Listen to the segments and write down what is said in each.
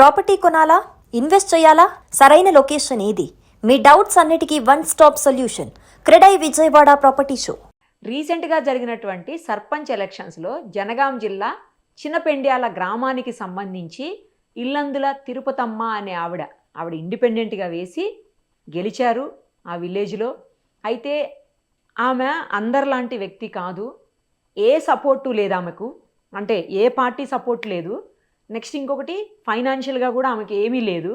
Property కొనాలా? Invest చేయాలా? సరైన లొకేషన్ ఏది? మీ డౌట్స్ అన్నిటికీ one stop solution. CREDAI Vijayawada property show. రీసెంట్గా జరిగినటువంటి సర్పంచ్ ఎలక్షన్స్లో జనగాం జిల్లా చిన్నపెండ్యాల గ్రామానికి సంబంధించి ఇల్లందుల తిరుపతమ్మ అనే ఆవిడ ఆవిడ ఇండిపెండెంట్గా వేసి గెలిచారు ఆ విలేజ్లో. అయితే ఆమె అందరిలాంటి వ్యక్తి కాదు. ఏ సపోర్టు లేదు ఆమెకు. అంటే ఏ పార్టీ సపోర్ట్ లేదు. నెక్స్ట్ ఇంకొకటి ఫైనాన్షియల్గా కూడా ఆమెకి ఏమీ లేదు.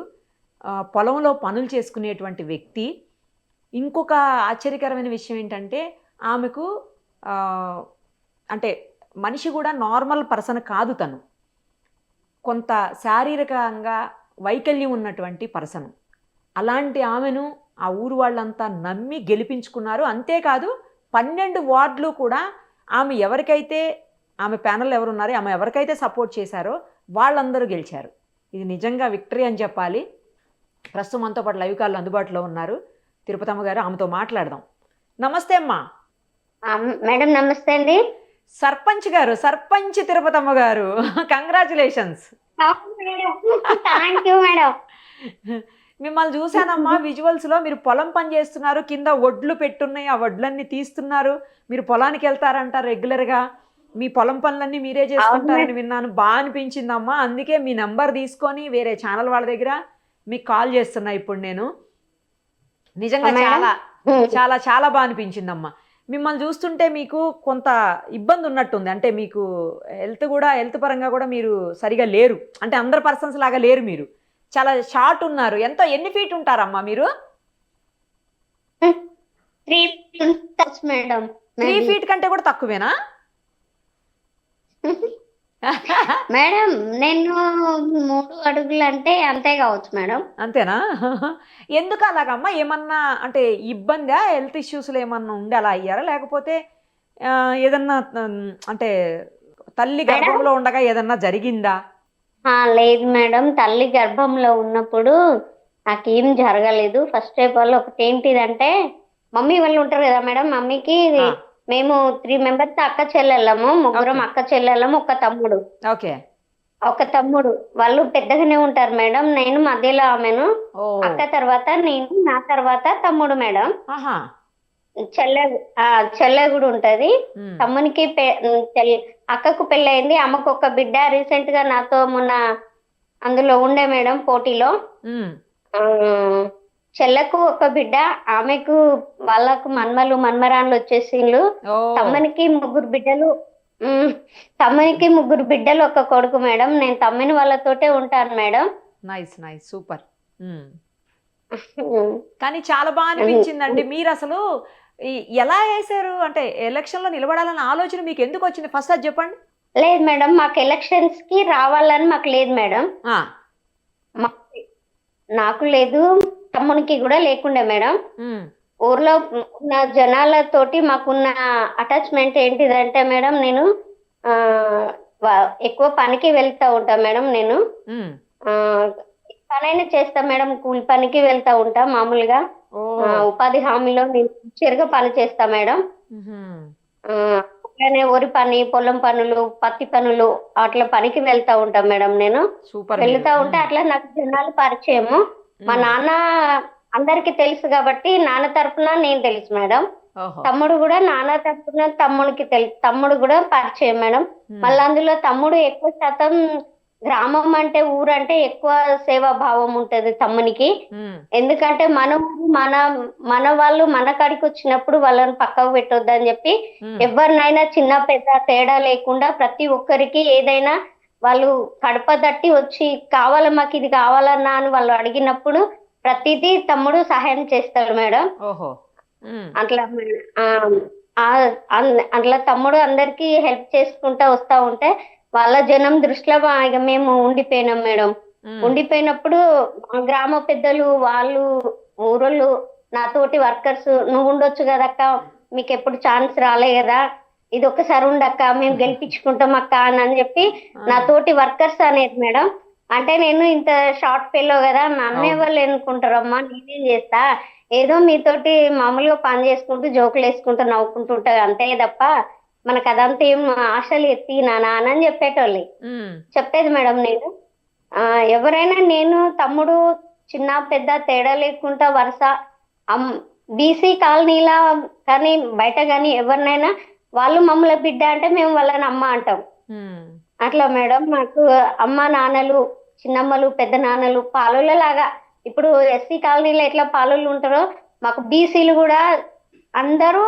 పొలంలో పనులు చేసుకునేటువంటి వ్యక్తి. ఇంకొక ఆశ్చర్యకరమైన విషయం ఏంటంటే ఆమెకు అంటే మనిషి కూడా నార్మల్ పర్సన్ కాదు తను. కొంత శారీరకంగా వైకల్యం ఉన్నటువంటి పర్సన్. అలాంటి ఆమెను ఆ ఊరు వాళ్ళంతా నమ్మి గెలిపించుకున్నారు. అంతేకాదు పన్నెండు వార్డులు కూడా ఆమె ఎవరికైతే ఆమె ప్యానల్ ఎవరున్నారో ఆమె ఎవరికైతే సపోర్ట్ చేశారో వాళ్ళందరూ గెలిచారు. ఇది నిజంగా విక్టరీ అని చెప్పాలి. ప్రస్తుతం మనతో పాటు లైవ్ కాల్ అందుబాటులో ఉన్నారు. తిరుపతమ్మ గారు ఆమెతో మాట్లాడదాం. నమస్తే అమ్మా. మేడం నమస్తే అండి. సర్పంచ్ గారు సర్పంచ్ తిరుపతమ్మ గారు. కంగ్రాచులేషన్స్ మిమ్మల్ని చూశానమ్మా విజువల్స్లో మీరు పొలం పని చేస్తున్నారు కింద వడ్లు పెట్టున్నాయి ఆ వడ్లన్నీ తీస్తున్నారు. మీరు పొలానికి వెళ్తారంట రెగ్యులర్గా. మీ పొలం పనులన్నీ మీరే చేసుకుంటారని విన్నాను. బాగా అనిపించిందమ్మా. అందుకే మీ నంబర్ తీసుకొని వేరే ఛానల్ వాళ్ళ దగ్గర మీకు కాల్ చేస్తున్నా ఇప్పుడు నేను. నిజంగా? చాలా చాలా చాలా బాగా అనిపించిందమ్మా. మిమ్మల్ని చూస్తుంటే మీకు కొంత ఇబ్బంది ఉన్నట్టుంది. అంటే మీకు హెల్త్ కూడా హెల్త్ పరంగా కూడా మీరు సరిగా లేరు. అంటే అందరు పర్సన్స్ లాగా లేరు మీరు. చాలా షార్ట్ ఉన్నారు. ఎంత ఎన్ని ఫీట్ ఉంటారమ్మా మీరు? త్రీ ఫీట్ కంటే కూడా తక్కువేనా? మేడం నేను మూడు అడుగులు అంటే అంతే కావచ్చు మేడం. అంతేనా? ఎందుకు అలాగమ్మా? ఏమన్నా అంటే ఇబ్బందా? హెల్త్ ఇష్యూస్లో ఏమన్నా ఉండి అలా అయ్యారా? లేకపోతే ఏదన్నా అంటే తల్లి? గర్భంలో ఉండగా ఏదన్నా జరిగిందా? లేదు మేడం. తల్లి గర్భంలో ఉన్నప్పుడు నాకేం జరగలేదు. ఫస్ట్ ఆఫ్ ఆల్ ఒకటి ఏంటిదంటే మమ్మీ వాళ్ళు ఉంటారు కదా మేడం మమ్మీకి. మేము త్రీ మెంబర్స్ అక్క చెల్లెళ్ళము ముగ్గురం. అక్క చెల్లెళ్ళము ఒక తమ్ముడు. ఓకే. ఒక తమ్ముడు. వాళ్ళు పెద్దగానే ఉంటారు మేడం. నేను మధ్యలో ఆమెను అక్క తర్వాత నేను నా తర్వాత తమ్ముడు మేడం. చెల్లె ఆ చెల్లె కూడా ఉంటది. తమ్మునికి అక్కకు పెళ్ళయింది. అమ్మకు ఒక బిడ్డ రీసెంట్గా నాతో మొన్న అందులో ఉండే మేడం పోటీలో. చెల్లకు ఒక బిడ్డ ఆమెకు వాళ్ళకు మన్మలు మన్మరాన్లు వచ్చేసిండ్లు. ఓ. తమ్మునికి ముగ్గురు బిడ్డలు తమ్మునికి ముగ్గురు బిడ్డలు ఒక కొడుకు మేడం. నేను తమ్ముని వాళ్ళతోటే ఉంటాను మేడం. Nice nice super. కానీ చాలా బాగా అనిపించిందండి. మీరు అసలు ఎలా వేశారు? అంటే ఎలక్షన్లో నిలబడాలన్న ఆలోచన మీకు ఎందుకు వచ్చింది? ఫస్ట్ అది చెప్పండి. లేదు మేడం మాకు ఎలక్షన్స్కి రావాలని మాకు లేదు మేడం. నాకు లేదు. తమ్మునికి కూడా లేకుండే మేడం. ఊర్లో ఉన్న జనాలతోటి మాకున్న అటాచ్మెంట్ ఏంటిదంటే మేడం నేను ఎక్కువ పనికి వెళ్తా ఉంటా మేడం నేను. పనైనా చేస్తా మేడం కూలి పనికి వెళ్తా ఉంటా మామూలుగా. ఉపాధి హామీలో నేను చిరుగా పని చేస్తా మేడం. అట్లనే వరి పని పొలం పనులు పత్తి పనులు అట్లా పనికి వెళ్తా ఉంటా మేడం నేను. వెళ్తా. ఉంటే అట్లా నాకు జనాలు పరిచయము. మా నాన్న అందరికి తెలుసు కాబట్టి నాన్న తరపున నేను తెలుసు మేడం. తమ్ముడు కూడా నాన్న తరపున తమ్ముడికి తెలుసు తమ్ముడు కూడా పరిచయం మేడం. మళ్ళీ అందులో తమ్ముడు ఎక్కువ శాతం గ్రామం అంటే ఊరంటే ఎక్కువ సేవా భావం ఉంటది తమ్మునికి. ఎందుకంటే మన మన మన వాళ్ళు మన కాడికి వచ్చినప్పుడు వాళ్ళని పక్కకు పెట్టొద్దని చెప్పి ఎవరినైనా చిన్న పెద్ద తేడా లేకుండా ప్రతి ఒక్కరికి ఏదైనా వాళ్ళు కడప తట్టి వచ్చి కావాలా మాకు ఇది కావాలన్నా అని వాళ్ళు అడిగినప్పుడు ప్రతిదీ తమ్ముడు సహాయం చేస్తాడు మేడం. ఓహో. అట్లా అట్లా తమ్ముడు అందరికి హెల్ప్ చేసుకుంటా వస్తా ఉంటే వాళ్ళ జనం దృష్టిలో ఇక మేము ఉండిపోయినాం మేడం. ఉండిపోయినప్పుడు గ్రామ పెద్దలు వాళ్ళు ఊరోళ్ళు నాతోటి వర్కర్స్ నువ్వు ఉండొచ్చు కదక్క మీకు ఎప్పుడు ఛాన్స్ రాలే కదా ఇది ఒక్కసారి ఉండక్క మేము గెలిపించుకుంటాం అక్క అని అని చెప్పి ఆ, నాతోటి వర్కర్స్ అనేది మేడం. అంటే నేను ఇంత షార్ట్ ఫెల్లో కదా నన్నే అవును. వాళ్ళు ఎన్నుకుంటారమ్మా నేనేం చేస్తా? ఏదో మీతోటి మామూలుగా పని చేసుకుంటూ జోకులు వేసుకుంటూ నవ్వుకుంటూ ఉంటా అంతే తప్ప మనకు అదంతా ఏం ఆశలు ఎత్తి నానా అని చెప్పేటోళ్ళు. చెప్పేది మేడం నేను. ఆ, ఎవరైనా నేను తమ్ముడు చిన్న పెద్ద తేడా లేకుండా వరుస బీసీ కాలనీలా కానీ బయట కానీ ఎవరినైనా వాళ్ళు మమ్మల్ని బిడ్డ అంటే మేము వాళ్ళని అమ్మ అంటాం. అట్లా మేడం మాకు అమ్మ నాన్నలు చిన్నమ్మలు పెద్ద నాన్నలు పాలోళ్ళ లాగా ఇప్పుడు ఎస్సీ కాలనీలో ఎట్లా పాలోళ్ళు ఉంటారో మాకు బీసీలు కూడా అందరూ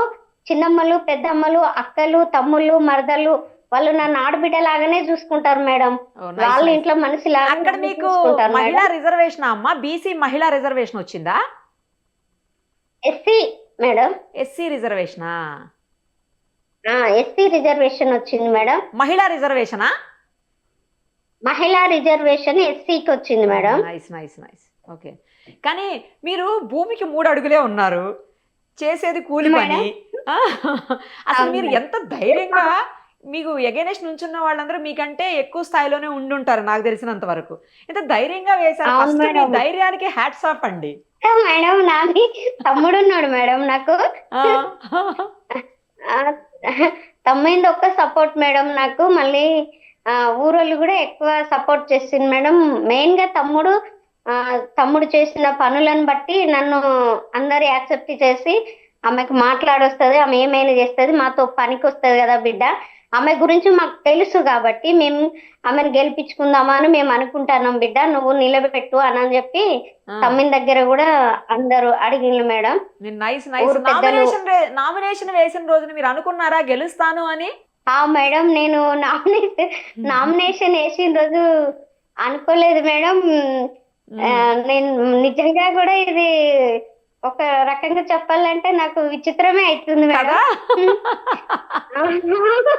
చిన్నమ్మలు పెద్దమ్మలు అక్కలు తమ్ముళ్ళు మరదలు వాళ్ళు నన్ను ఆడబిడ్డ లాగానే చూసుకుంటారు మేడం. వాళ్ళ. ఇంట్లో మనిషి లాగా అక్కడ మీకు మహిళా రిజర్వేషన్ అమ్మా బీసీ మహిళా రిజర్వేషన్ వచ్చిందా? SC madam. ఎస్సీ రిజర్వేషనా? ఎస్సీ రిజర్వేషన్ వచ్చింది మేడం. మహిళా రిజర్వేషనా? మహిళా రిజర్వేషన్ ఎస్సీకి వచ్చింది madam. Nice nice nice. Okay. కానీ మీరు భూమికి మూడు అడుగులే ఉన్నారు. చేసేది కూలి పని. అసలు మీరు ఎంత ధైర్యంగా మీకు ఎగెనెస్ట్ నుంచున్న వాళ్ళందరూ మీకంటే ఎక్కువ స్థాయిలోనే ఉండుంటారు నాకు తెలిసినంత వరకు. ఇంత ధైర్యంగా వేశారు. ఫస్ట్ మీ. ధైర్యానికి హ్యాట్స్ ఆఫ్ అండి. మేడం నాది తమ్ముడు ఉన్నాడు మేడం నాకు. తమ్మైంది ఒక్క సపోర్ట్ మేడం నాకు. మళ్ళీ ఆ, ఊరోళ్ళు కూడా ఎక్కువ సపోర్ట్ చేసింది మేడం మెయిన్గా తమ్ముడు ఆ, తమ్ముడు చేసిన పనులను బట్టి నన్ను అందరు యాక్సెప్ట్ చేసి ఆమెకు మాట్లాడొస్తుంది ఆమె ఏమైనా చేస్తుంది మాతో పనికి వస్తుంది కదా బిడ్డ. ఆమె గురించి మాకు తెలుసు కాబట్టి మేము ఆమెను గెలిపించుకుందామా అని మేము అనుకుంటున్నాం బిడ్డ. నువ్వు నిలబెట్టు అని అని చెప్పి. తమ్మిన దగ్గర కూడా అందరూ అడిగిండ్రు madam. Nice nice. Nomination nomination వేసిన రోజున మీరు అనుకున్నారా? గెలుస్తాను అని? ఆ మేడం నేను నామినేషన్ నామినేషన్ వేసిన రోజు అనుకోలేదు మేడం. నేను నిజంగా కూడా ఇది ఒక రకంగా చెప్పాలంటే నాకు విచిత్రమే అవుతుంది కదా?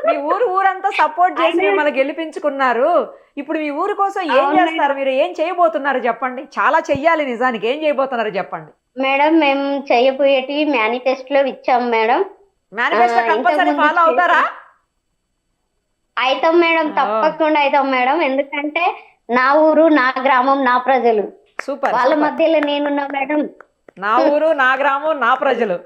మీ ఊరు ఊరంతా సపోర్ట్ చేసి మిమ్మల్ని గెలిపించుకున్నారు. ఇప్పుడు మీ ఊరు కోసం ఏం చేస్తారు? మీరు ఏం చేయబోతున్నారు చెప్పండి. చాలా చెయ్యాలి నిజానికి. ఏం చేయబోతున్నారు చెప్పండి. మేడం మేము చేయబోయేటివి మేనిఫెస్టోలో ఇచ్చాం మేడం. మేనిఫెస్టో కంపల్సరీ ఫాలో అవుతారా? అవుతాం మేడం. తప్పకుండా అవుతాం మేడం. ఎందుకంటే నా ఊరు నా గ్రామం నా ప్రజలు. సూపర్ వాళ్ళ. మధ్యలో నేనున్నా మేడం. నా ఊరు నా గ్రామం నా ప్రజలు.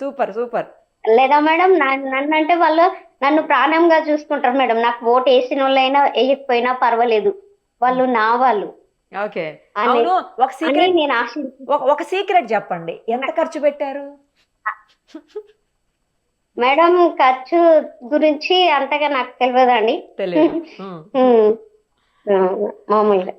Super super. లేదా మేడం నన్ను అంటే వాళ్ళు నన్ను ప్రాణంగా చూసుకుంటారు మేడం. నాకు ఓటు వేసిన వాళ్ళైనా వేయకపోయినా పర్వాలేదు. వాళ్ళు నా వాళ్ళు. ఓకే. అవును ఒక సీక్రెట్ నేను ఒక సీక్రెట్ చెప్పండి. ఎంత ఖర్చు పెట్టారు? మేడం ఖర్చు గురించి అంతగా నాకు తెలియదండి తెలియదు. ఆ, మామూలుగా.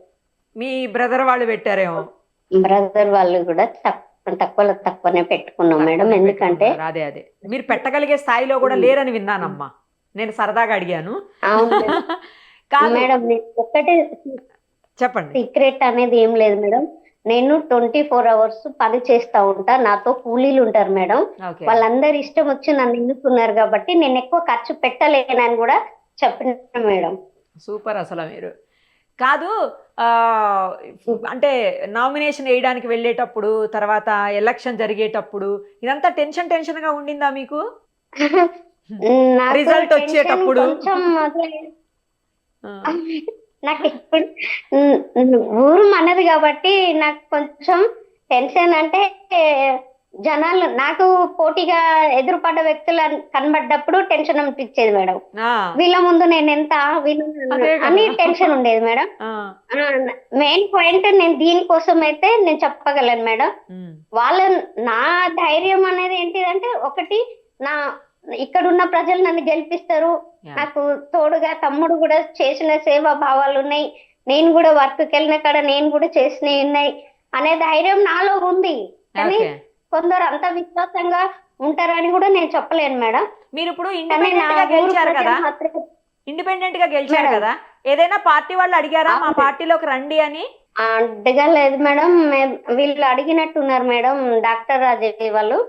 మీ బ్రదర్ వాళ్ళు పెట్టారేమో. బ్రదర్ వాళ్ళు కూడా తక్కువ తక్కువ తక్కువనే పెట్టుకున్నాం మేడం. ఎందుకంటే అదే అదే. మీరు పెట్టగలిగే స్థాయిలో కూడా లేరని విన్నానమ్మా. నేను సరదాగా అడిగాను. మేడం. ఒక్కటే చెప్పండి. సీక్రెట్ అనేది ఏం లేదు మేడం. నేను ట్వంటీ ఫోర్ అవర్స్ పని చేస్తా ఉంటా. నాతో కూలీలు ఉంటారు మేడం. వాళ్ళందరి ఇష్టం వచ్చి నన్ను ఎన్నుకున్నారు కాబట్టి నేను ఎక్కువ ఖర్చు పెట్టలేనని కూడా చెప్పిన మేడం. సూపర్ అసలు మీరు. కాదు అంటే నామినేషన్ వేయడానికి వెళ్ళేటప్పుడు తర్వాత ఎలక్షన్ జరిగేటప్పుడు ఇదంతా టెన్షన్ టెన్షన్గా ఉండిందా మీకు? tension వచ్చేటప్పుడు? నాకు ఇప్పుడు ఊరు మనది కాబట్టి నాకు కొంచెం టెన్షన్ అంటే జనాలు నాకు పోటీగా ఎదురుపడ్డ వ్యక్తులు కనబడ్డప్పుడు టెన్షన్ అనిపించేది మేడం. వీళ్ళ ముందు నేను ఎంత వీళ్ళు. అని టెన్షన్ ఉండేది మేడం. మెయిన్ పాయింట్ నేను దీనికోసం అయితే నేను చెప్పగలను మేడం. వాళ్ళ నా ధైర్యం అనేది ఏంటిదంటే ఒకటి నా ఇక్కడ ఉన్న ప్రజలు నన్ను గెలిపిస్తారు. నాకు తోడుగా తమ్ముడు కూడా చేసిన సేవా భావాలు ఉన్నాయి. నేను కూడా వర్క్ వెళ్ళిన కాడ నేను కూడా చేసినవి ఉన్నాయి. అనే ధైర్యం నాలో ఉంది. కానీ కొందరు అంత విశ్వాసంగా ఉంటారని కూడా నేను చెప్పలేను మేడం. మీరు ఇప్పుడు ఇండిపెండెంట్గా గెలిచారు కదా? ఇండిపెండెంట్గా గెలిచారు. కదా? ఏదైనా పార్టీ వాళ్ళు అడిగారా మా. పార్టీలోకి రండి అని? అడగలేదు మేడం. వీళ్ళు అడిగినట్టున్నారు మేడం డాక్టర్ రాజయ్య వాళ్ళు.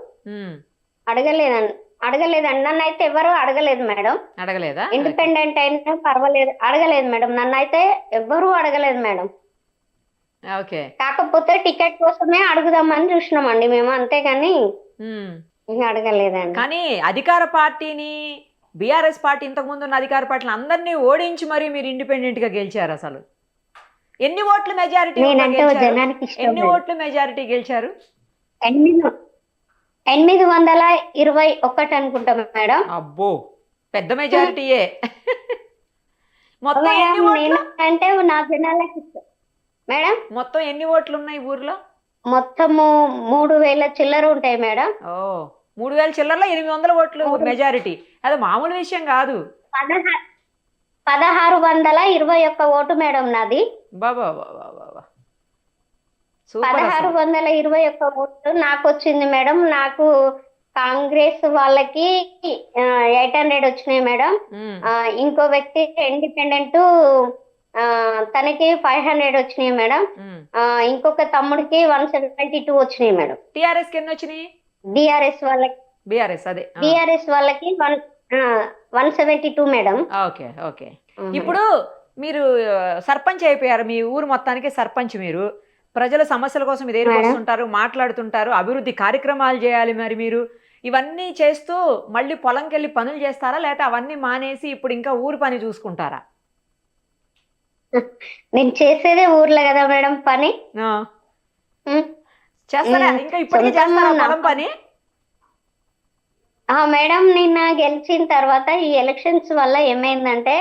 అడగలేదండి అడగలేదండి నన్ను అయితే ఎవరు అడగలేదు మేడం. అడగలేదా? ఇండిపెండెంట్ అయినా పర్వాలేదు. అడగలేదు మేడం. నన్ను అయితే ఎవ్వరూ అడగలేదు మేడం. ఓకే. కాకపోతే టికెట్ కోసమే అడుగుదామని చూసినామండి మేము అంతేగాని అడగలేదండి. కానీ అధికార పార్టీని బీఆర్ఎస్ పార్టీ ఇంతకు ముందు ఉన్న అధికార పార్టీని అందరినీ ఓడించి మరి మీరు ఇండిపెండెంట్గా గెలిచారు అసలు. ఎన్ని ఓట్ల మెజారిటీ ఎన్ని. ఓట్ల మెజారిటీ గెలిచారు? ఎనిమిది. ఎనిమిది వందల ఇరవై ఒకటి అనుకుంటాం మేడం. అబ్బో పెద్ద మెజారిటీయే మొత్తం అంటే నా జనాలకి. మేడం? మొత్తం ఎన్ని ఓట్లు ఉన్నాయి ఊర్లో? మొత్తము మూడు వేల చిల్లర ఉంటాయి మేడం. ఓ మూడు వేల చిల్లరలో ఎనిమిది వందల ఓట్లు మెజారిటీ. అది మామూలు విషయం కాదు. పదహారు పదహారు వందల ఇరవై ఒక్క ఓటు మేడం నాది. బాబా బాబా బాబా సూపర్ పదహారు. వందల ఇరవై ఒక్క ఓట్లు నాకు వచ్చింది మేడం. నాకు కాంగ్రెస్ వాళ్ళకి ఎయిట్ హండ్రెడ్ వచ్చినాయి మేడం. ఇంకో వ్యక్తి ఇండిపెండెంట్ తనకి ఫైవ్ హండ్రెడ్ వచ్చినాయి మేడం. ఇంకొక తమ్ముడికి వన్ సెవెంటీ టూ వచ్చినాయి మేడం. టీఆర్ఎస్కి ఎన్ని వచ్చినాయి? డిఆర్ఎస్ వాళ్ళకి బీఆర్ఎస్ అదే. ఆ, డిఆర్ఎస్ వాళ్ళకి one one seventy two madam. Okay okay. ఇప్పుడు మీరు సర్పంచ్ అయిపోయారు. మీ ఊరు మొత్తానికి సర్పంచ్ మీరు. ప్రజల సమస్యల కోసం మేడం. వస్తుంటారు మాట్లాడుతుంటారు అభివృద్ధి కార్యక్రమాలు చేయాలి మరి మీరు. ఇవన్నీ చేస్తూ మళ్ళీ పొలంకి వెళ్ళి పనులు చేస్తారా? లేకపోతే అవన్నీ మానేసి ఇప్పుడు ఇంకా ఊరు పని చూసుకుంటారా? నేను చేసేదే ఊర్లో కదా మేడం పని. ఆ, ఉం. చేస్తారా? ఉమ్, ఇంకా ఇప్పటికీ సొంతంగా చేస్తారా నా- పొలం పని? ఆ మేడం నిన్న గెలిచిన తర్వాత ఈ ఎలక్షన్స్ వల్ల ఏమైందంటే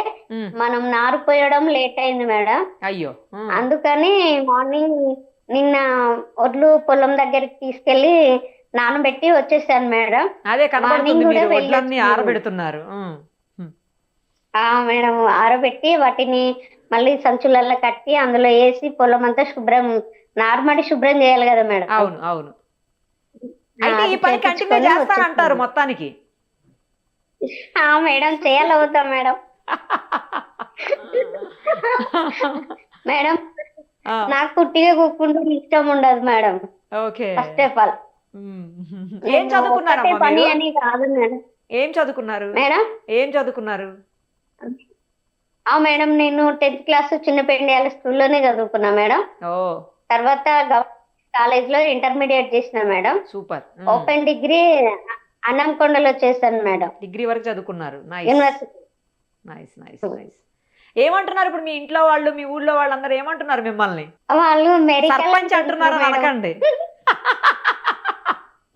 మనం నారు పోయడం లేట్ అయింది మేడం. అయ్యో. అందుకని మార్నింగ్ నిన్న ఒడ్లు పొలం దగ్గరికి తీసుకెళ్ళి నానబెట్టి వచ్చేసాను మేడం. అదే మార్నింగ్ కూడా. ఆరబెడుతున్నారు. మేడం ఆరబెట్టి వాటిని మళ్ళీ సంచులలో కట్టి అందులో వేసి పొలం అంతా శుభ్రం నార్మడి శుభ్రం చేయాలి కదా మేడం. అవును అవును. అయితే ఈ అది పని కంటిన్యూ చేపించుకొని చేస్తానంటారు వచ్చేసాను. మొత్తానికి? ఆ మేడం చేయాలవుతాం మేడం. మేడం నాకు కుట్టిగా కూకుంటూ ఇష్టం ఉండదు madam. Okay. First of all. ఏం చదువుకున్నారమ్మా పని అని కాదు మేడం. ఏం చదువుకున్నారు? మేడం? ఏం చదువుకున్నారు? ఆ మేడం నేను టెన్త్ క్లాస్ చిన్న పెండియాల స్కూల్లోనే చదువుకున్నా మేడం. ఓ. తర్వాత కాలేజ్లో ఇంటర్మీడియట్ చేసిన మేడం. సూపర్. ఓపెన్ డిగ్రీ అన్నంకొండలో చేశాను మేడం. డిగ్రీ వరకు చదువుకున్నారు. Nice university. Nice nice nice ఏమంటున్నారు ఇప్పుడు మీ ఇంట్లో వాళ్ళు మీ ఊళ్ళో వాళ్ళందరూ ఏమంటున్నారు మిమ్మల్ని? వాళ్ళు సర్పంచ్ అంటున్నారు అని అనకండి.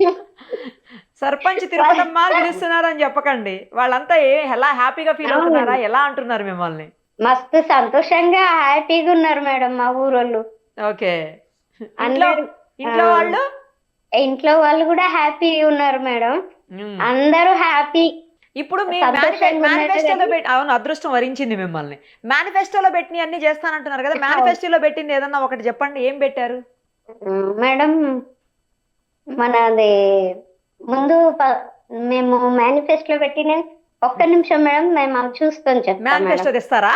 సర్పంచ్ తిరుపతమ్మ పిలుస్తున్నారు అని చెప్పకండి. వాళ్ళంతా ఏ ఎలా హ్యాపీగా ఫీల్ అవుతున్నారా? ఎలా అంటున్నారు మిమ్మల్ని? మస్తు సంతోషంగా హ్యాపీగా ఉన్నారు మేడం మా ఊరోళ్ళు. ఓకే. ఇంట్లో అందరూ ఇంట్లో. వాళ్ళు? ఇంట్లో వాళ్ళు కూడా హ్యాపీగా ఉన్నారు మేడం. మ్మ్. అందరూ హ్యాపీ. ఇప్పుడు మీ సంతోషంగా ఉన్నట్టు మేనిఫెస్టోలో? పెట్టి అవును అదృష్టం వరించింది మిమ్మల్ని. మేనిఫెస్టోలో పెట్టిన అన్ని చేస్తానంటున్నారు కదా. మేనిఫెస్టోలో పెట్టింది ఏదన్నా ఒకటి చెప్పండి ఏం పెట్టారు? మేడం మనది ముందు మేము మేనిఫెస్టో పెట్టిన ఒక్క నిమిషం మేడం మేము అవి చూసుకొని చెప్తాం మేనిఫెస్టో తెస్తారా.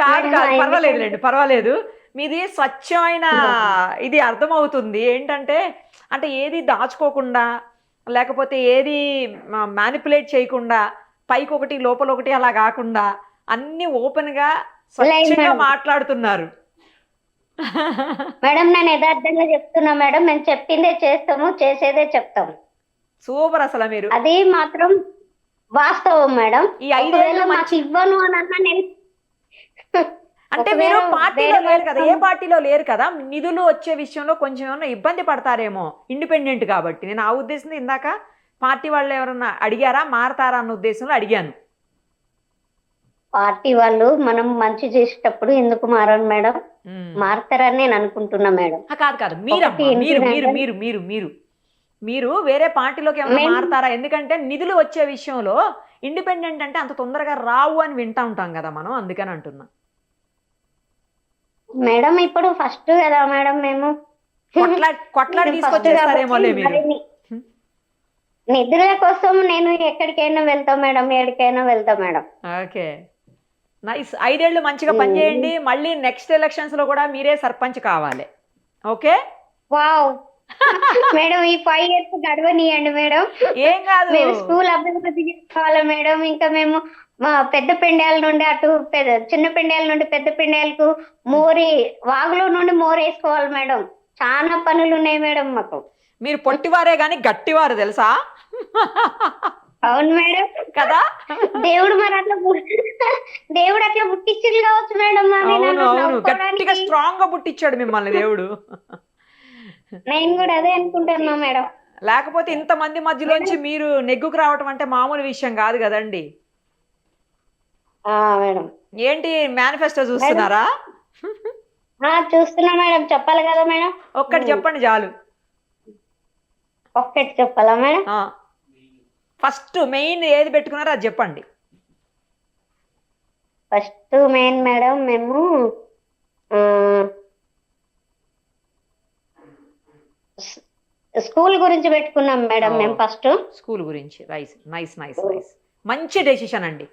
కాదు కాదు మా పర్వాలేదులేండి పర్వాలేదు. మీది స్వచ్ఛమైన ఇది అర్థమవుతుంది. ఏంటంటే అంటే ఏది దాచుకోకుండా లేకపోతే ఏది మ్యానిపులేట్ చేయకుండా పైకి ఒకటి లోపల ఒకటి అలా కాకుండా అన్ని ఓపెన్గా స్వచ్ఛంగా. మాట్లాడుతున్నారు. మేడం నేను యథార్థంగా చెప్తున్నా మేడం. మేము చెప్పిందే చేస్తాము చేసేదే చెప్తాము. సూపర్ అసలు మీరు. అది మాత్రం వాస్తవం మేడం. ఈ ఐదేళ్ళు ఒకవేళ మాకు మంచి ఇవ్వను అని అన్నా నేను అంటే మీరు పార్టీలో లేరు కదా ఏ పార్టీలో లేరు కదా నిధులు వచ్చే విషయంలో కొంచెం ఏమన్నా ఇబ్బంది పడతారేమో ఇండిపెండెంట్ కాబట్టి. నేను ఆ ఉద్దేశంతో ఇందాక పార్టీ వాళ్ళు ఎవరన్నా అడిగారా మారతారా అన్న ఉద్దేశంలో అడిగాను. పార్టీ వాళ్ళు మనం మంచి చేసేటప్పుడు ఎందుకు మారను మేడం. మారతారని నేను అనుకుంటున్నా మేడం. కాదు కాదు. మీరు మీరు అంటే- మీరు మీరు మీరు. మీరు వేరే పార్టీలోకి ఏమైనా మారతారా? ఎందుకంటే నిధులు వచ్చే విషయంలో ఇండిపెండెంట్ అంటే అంత తొందరగా రావు అని వింటా ఉంటాం కదా మనం అందుకని అంటున్నా. మేడం ఇప్పుడు ఫస్ట్ కదా మేడం మేము. కొట్లా కొట్లాడి నేను తీసుకొచ్చేస్తారేమో first లే కాబట్టి మీరు. మరి ని- నిధుల కోసం నేను ఎక్కడికైనా వెళ్తా మేడం ఎక్కడికైనా వెళ్తా మేడం. ఓకే. నైస్ ఐదేళ్ళు మంచిగా పనిచేయండి మళ్ళీ నెక్స్ట్ ఎలక్షన్స్లో కూడా మీరే సర్పంచ్ కావాలి. ఓకే? వావ్. మేడం ఈ ఫైవ్ ఇయర్స్ గడవనియండి మేడం. ఏం కాదు. మేము స్కూల్ అభివృద్ధి చేసుకోవాలి మేడం. ఇంకా మేము మా పెద్ద పెండ్యాల నుండి అటు పెద్ద చిన్న పెండ్యాల నుండి పెద్ద పెండ్యాలకు మోరి వాగులో నుండి మోరు వేసుకోవాలి మేడం. చాలా పనులు ఉన్నాయి మేడం మాకు. మీరు పొట్టివారే గాని గట్టివారు తెలుసా? అవును మేడం. కదా? దేవుడు మరి అట్లా దేవుడు అట్లా పుట్టించింది కావచ్చు మేడం అవును గట్టిగా. స్ట్రాంగ్గా పుట్టించాడు మిమ్మల్ని దేవుడు. నేను కూడా అదే అనుకుంటున్నా మేడం. లేకపోతే ఇంత మంది మధ్యలోంచి మీరు నెగ్గుకు రావటం అంటే మామూలు విషయం కాదు కదండి. మేడం. ఏంటి మేనిఫెస్టో చూస్తున్నారా? ఆ, చూస్తున్నా మేడం. చెప్పాలి కదా మేడం. ఒక్కటి చెప్పండి చాలు. ఒక్కటి చెప్పాలా మేడం? ఫస్ట్ మెయిన్ ఏది పెట్టుకున్నారో అది చెప్పండి. ఫస్ట్ మెయిన్ మేడం మేము స్కూల్ గురించి పెట్టుకున్నాం మేడం. మేము ఫస్ట్. స్కూల్ గురించి రైస్ నైస్ నైస్ నైస్. మంచి డెసిషన్ అండి.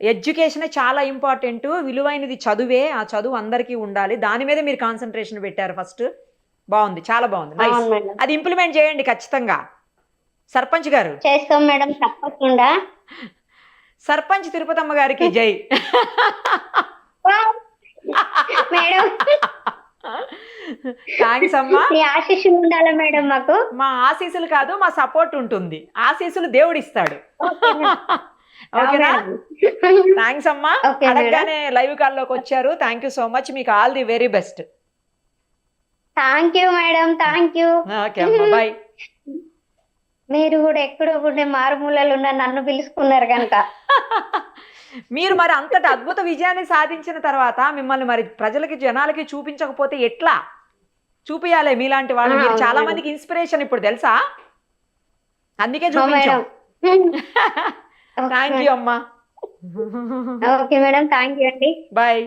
ఎడ్యుకేషన్ చాలా ఇంపార్టెంట్ విలువైనది చదువే ఆ చదువు అందరికీ ఉండాలి. దాని మీద మీరు కాన్సన్ట్రేషన్ పెట్టారు ఫస్ట్. బాగుంది చాలా బాగుంది నైస్. అది ఇంప్లిమెంట్ చేయండి ఖచ్చితంగా. సర్పంచ్ గారు. చేస్తాం మేడం తప్పకుండా. సర్పంచ్ తిరుపతమ్మ గారికి జై. మేడం. థ్యాంక్స్ అమ్మా. మీ ఆశీస్సులు ఉండాలి మేడం మాకు? మా ఆశీస్సులు కాదు మా సపోర్ట్ ఉంటుంది. ఆశీస్సులు దేవుడు ఇస్తాడు ఓకేనా? థ్యాంక్స్ అమ్మా. అడగగానే లైవ్ కాల్లోకి వచ్చారు. Thank you so much. మీకు all the very best. Thank you madam thank you okay అమ్మా బాయ్. మీరు కూడా ఎక్కడో ఉండే మారుమూలలో ఉన్న నన్ను పిలుచుకున్నారు కనుక మీరు మరి అంతటి అద్భుత విజయాన్ని సాధించిన తర్వాత మిమ్మల్ని మరి ప్రజలకి జనాలకి చూపించకపోతే ఎట్లా? చూపియాలి మీలాంటి వాళ్ళు. మీరు చాలా. మందికి ఇన్స్పిరేషన్ ఇప్పుడు తెలుసా? అందుకే చూపించాం. థ్యాంక్ యూ అమ్మా. Okay madam. థ్యాంక్ యూ అండి. బాయ్